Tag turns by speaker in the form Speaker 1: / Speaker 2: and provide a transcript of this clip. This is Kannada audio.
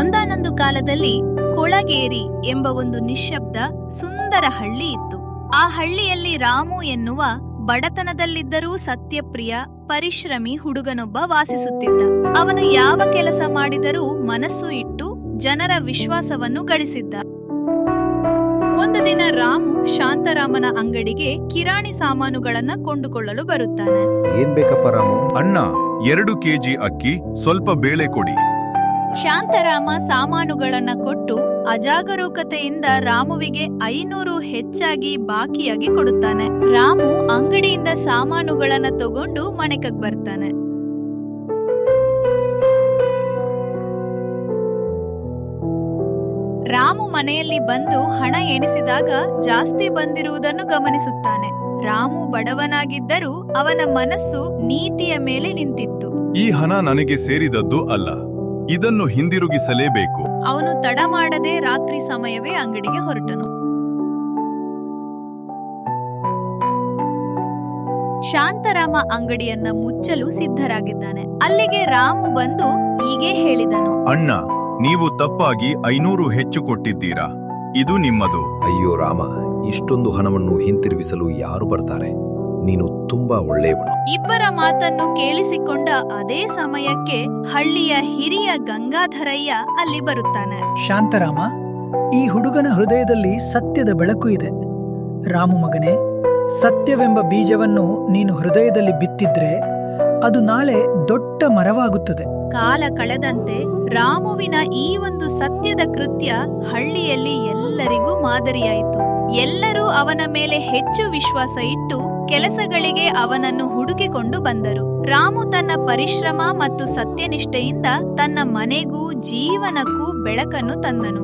Speaker 1: ಒಂದಾನೊಂದು ಕಾಲದಲ್ಲಿ ಕೊಳಗೇರಿ ಎಂಬ ಒಂದು ನಿಶ್ಶಬ್ದ ಸುಂದರ ಹಳ್ಳಿ ಇತ್ತು. ಆ ಹಳ್ಳಿಯಲ್ಲಿ ರಾಮು ಎನ್ನುವ ಬಡತನದಲ್ಲಿದ್ದರೂ ಸತ್ಯಪ್ರಿಯ ಪರಿಶ್ರಮಿ ಹುಡುಗನೊಬ್ಬ ವಾಸಿಸುತ್ತಿದ್ದ. ಅವನು ಯಾವ ಕೆಲಸ ಮಾಡಿದರೂ ಮನಸ್ಸು ಇಟ್ಟು ಜನರ ವಿಶ್ವಾಸವನ್ನು ಗಳಿಸಿದ್ದ. ಒಂದು ದಿನ ರಾಮು ಶಾಂತರಾಮನ ಅಂಗಡಿಗೆ ಕಿರಾಣಿ ಸಾಮಾನುಗಳನ್ನ ಕೊಂಡುಕೊಳ್ಳಲು ಬರುತ್ತಾನೆ.
Speaker 2: ಏನ್ ಬೇಕಪ್ಪ ರಾಮು?
Speaker 3: ಅಣ್ಣ ಎರಡು ಕೆಜಿ ಅಕ್ಕಿ ಸ್ವಲ್ಪ ಬೇಳೆ ಕೊಡಿ.
Speaker 1: ಶಾಂತರಾಮ ಸಾಮಾನುಗಳನ್ನ ಕೊಟ್ಟು ಅಜಾಗರೂಕತೆಯಿಂದ ರಾಮುವಿಗೆ ಐನೂರು ಹೆಚ್ಚಾಗಿ ಬಾಕಿಯಾಗಿ ಕೊಡುತ್ತಾನೆ. ರಾಮು ಅಂಗಡಿಯಿಂದ ಸಾಮಾನುಗಳನ್ನ ತಗೊಂಡು ಮನೆಕಕ್ ಬರ್ತಾನೆ. ರಾಮು ಮನೆಯಲ್ಲಿ ಬಂದು ಹಣ ಎಣಿಸಿದಾಗ ಜಾಸ್ತಿ ಬಂದಿರುವುದನ್ನು ಗಮನಿಸುತ್ತಾನೆ. ರಾಮು ಬಡವನಾಗಿದ್ದರೂ ಅವನ ಮನಸ್ಸು ನೀತಿಯ ಮೇಲೆ ನಿಂತಿತ್ತು.
Speaker 3: ಈ ಹಣ ನನಗೆ ಸೇರಿದದ್ದು ಅಲ್ಲ. ಇದನ್ನು ಹಿಂದಿರುಗಿಸಲೇಬೇಕು.
Speaker 1: ಅವನು ತಡ ಮಾಡದೆ ರಾತ್ರಿ ಸಮಯವೇ ಅಂಗಡಿಗೆ ಹೊರಟನು. ಶಾಂತರಾಮ ಅಂಗಡಿಯನ್ನ ಮುಚ್ಚಲು ಸಿದ್ಧರಾಗಿದ್ದಾನೆ. ಅಲ್ಲಿಗೆ ರಾಮು ಬಂದು ಹೀಗೆ ಹೇಳಿದನು.
Speaker 3: ಅಣ್ಣ ನೀವು ತಪ್ಪಾಗಿ ಐನೂರು ಹೆಚ್ಚು ಕೊಟ್ಟಿದ್ದೀರಾ. ಇದು ನಿಮ್ಮದು.
Speaker 2: ಅಯ್ಯೋ ರಾಮ ಇಷ್ಟೊಂದು ಹಣವನ್ನು ಹಿಂತಿರುಗಿಸಲು ಯಾರು ಬರ್ತಾರೆ? ನೀನು ತುಂಬಾ ಒಳ್ಳೆಯವನು.
Speaker 1: ಇಬ್ಬರ ಮಾತನ್ನು ಕೇಳಿಸಿಕೊಂಡ ಅದೇ ಸಮಯಕ್ಕೆ ಹಳ್ಳಿಯ ಹಿರಿಯ ಗಂಗಾಧರಯ್ಯ ಅಲ್ಲಿ ಬರುತ್ತಾನೆ.
Speaker 4: ಶಾಂತರಾಮ ಈ ಹುಡುಗನ ಹೃದಯದಲ್ಲಿ ಸತ್ಯದ ಬೆಳಕು ಇದೆ. ರಾಮು ಮಗನೇ ಸತ್ಯವೆಂಬ ಬೀಜವನ್ನು ನೀನು ಹೃದಯದಲ್ಲಿ ಬಿತ್ತಿದ್ರೆ ಅದು ನಾಳೆ ದೊಡ್ಡ ಮರವಾಗುತ್ತದೆ.
Speaker 1: ಕಾಲ ಕಳೆದಂತೆ ರಾಮುವಿನ ಈ ಒಂದು ಸತ್ಯದ ಕೃತ್ಯ ಹಳ್ಳಿಯಲ್ಲಿ ಎಲ್ಲರಿಗೂ ಮಾದರಿಯಾಯಿತು. ಎಲ್ಲರೂ ಅವನ ಮೇಲೆ ಹೆಚ್ಚು ವಿಶ್ವಾಸ ಇಟ್ಟು ಕೆಲಸಗಳಿಗೆ ಅವನನ್ನು ಹುಡುಕಿಕೊಂಡು ಬಂದರು. ರಾಮು ತನ್ನ ಪರಿಶ್ರಮ ಮತ್ತು ಸತ್ಯನಿಷ್ಠೆಯಿಂದ ತನ್ನ ಮನೆಗೂ ಜೀವನಕ್ಕೂ ಬೆಳಕನ್ನು ತಂದನು.